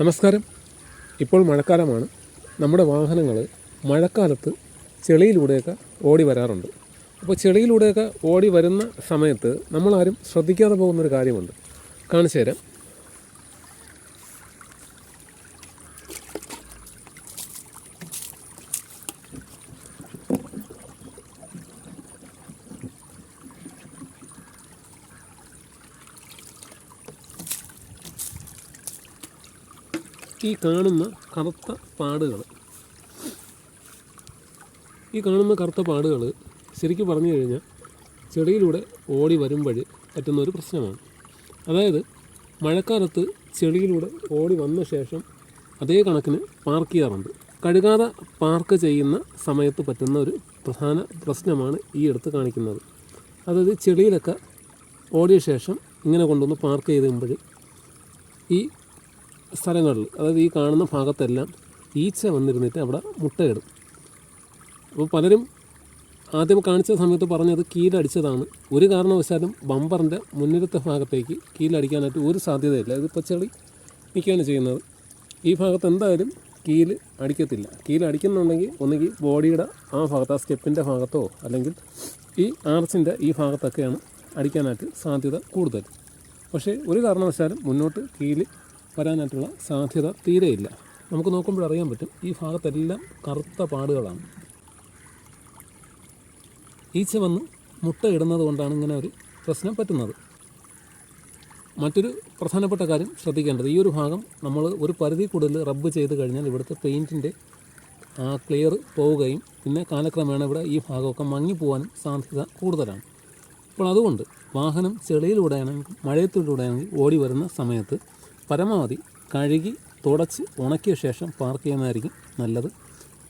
നമസ്കാരം. ഇപ്പോൾ മഴക്കാലമാണ്. നമ്മുടെ വാഹനങ്ങൾ മഴക്കാലത്ത് ചെളിയിലൂടെയൊക്കെ ഓടി വരാറുണ്ട്. അപ്പോൾ ചെളിയിലൂടെയൊക്കെ ഓടി വരുന്ന സമയത്ത് നമ്മളാരും ശ്രദ്ധിക്കാതെ പോകുന്നൊരു കാര്യമുണ്ട്. കാണിച്ചു തരാം ഈ കാണുന്ന കറുത്ത പാടുകൾ. ഈ കാണുന്ന കറുത്ത പാടുകൾ ശരിക്കും പറഞ്ഞു കഴിഞ്ഞാൽ ചെടിയിലൂടെ ഓടി വരുമ്പോൾ പറ്റുന്ന ഒരു പ്രശ്നമാണ്. അതായത് മഴക്കാലത്ത് ചെളിയിലൂടെ ഓടി വന്ന ശേഷം അതേ കണക്കിന് പാർക്ക് ചെയ്യാറുണ്ട്. കഴുകാതെ പാർക്ക് ചെയ്യുന്ന സമയത്ത് പറ്റുന്ന ഒരു പ്രധാന പ്രശ്നമാണ് ഈ എടുത്ത് കാണിക്കുന്നത്. അതായത് ചെളിയിലൊക്കെ ഓടിയ ശേഷം ഇങ്ങനെ കൊണ്ടുവന്ന് പാർക്ക് ചെയ്തുമ്പോൾ ഈ സ്ഥലങ്ങളിൽ അതായത് ഈ കാണുന്ന ഭാഗത്തെല്ലാം ഈച്ച വന്നിരുന്നിട്ട് അവിടെ മുട്ടയിടും അപ്പോൾ പലരും ആദ്യം കാണിച്ച സമയത്ത് പറഞ്ഞത് കീലടിച്ചതാണ് ഒരു കാരണവശാലും ബമ്പറിന്റെ മുന്നിലത്തെ ഭാഗത്തേക്ക് കീലടിക്കാനായിട്ട് ഒരു സാധ്യതയില്ല. ഇതിപ്പോൾ ചെളി നിൽക്കുകയാണ് ചെയ്യുന്നത്. ഈ ഭാഗത്ത് എന്തായാലും കീൽ അടിക്കത്തില്ല. കീൽ അടിക്കുന്നുണ്ടെങ്കിൽ ഒന്നുകിൽ ബോഡിയുടെ ആ ഭാഗത്ത് ആ സ്റ്റെപ്പിന്റെ ഭാഗത്തോ അല്ലെങ്കിൽ ഈ ആർച്ചിന്റെ ഈ ഭാഗത്തൊക്കെയാണ് അടിക്കാനായിട്ട് സാധ്യത കൂടുതൽ. പക്ഷേ ഒരു കാരണവശാലും മുന്നോട്ട് കീൽ വരാനായിട്ടുള്ള സാധ്യത തീരെയില്ല. നമുക്ക് നോക്കുമ്പോൾ അറിയാൻ പറ്റും ഈ ഭാഗത്തെല്ലാം കറുത്ത പാടുകളാണ്. ഈച്ച വന്ന് മുട്ട ഇടുന്നത് കൊണ്ടാണ് ഇങ്ങനെ ഒരു പ്രശ്നം പറ്റുന്നത്. മറ്റൊരു പ്രധാനപ്പെട്ട കാര്യം ശ്രദ്ധിക്കേണ്ടത് ഈ ഒരു ഭാഗം നമ്മൾ ഒരു പരിധി കൂടുതൽ റബ്ബ് ചെയ്ത് കഴിഞ്ഞാൽ ഇവിടുത്തെ പെയിന്റിന്റെ ആ ക്ലിയർ പോവുകയും പിന്നെ കാലക്രമേണ ഇവിടെ ഈ ഭാഗമൊക്കെ മങ്ങിപ്പോവാനും സാധ്യത കൂടുതലാണ്. അപ്പോൾ അതുകൊണ്ട് വാഹനം ചെളിയിലൂടെയാണെങ്കിൽ മഴയത്തിലൂടെയാണെങ്കിൽ ഓടി വരുന്ന സമയത്ത് പരമാവധി കഴുകി തുടച്ച് ഉണക്കിയ ശേഷം പാർക്ക് ചെയ്യുന്നതായിരിക്കും നല്ലത്.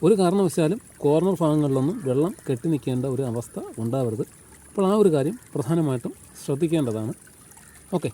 ഒരു കാരണവശാലും കോർണർ ഭാഗങ്ങളിലൊന്നും വെള്ളം കെട്ടി നിൽക്കേണ്ട ഒരു അവസ്ഥ ഉണ്ടാവരുത്. അപ്പോൾ ആ ഒരു കാര്യം പ്രധാനമായിട്ടും ശ്രദ്ധിക്കേണ്ടതാണ്. ഓക്കെ.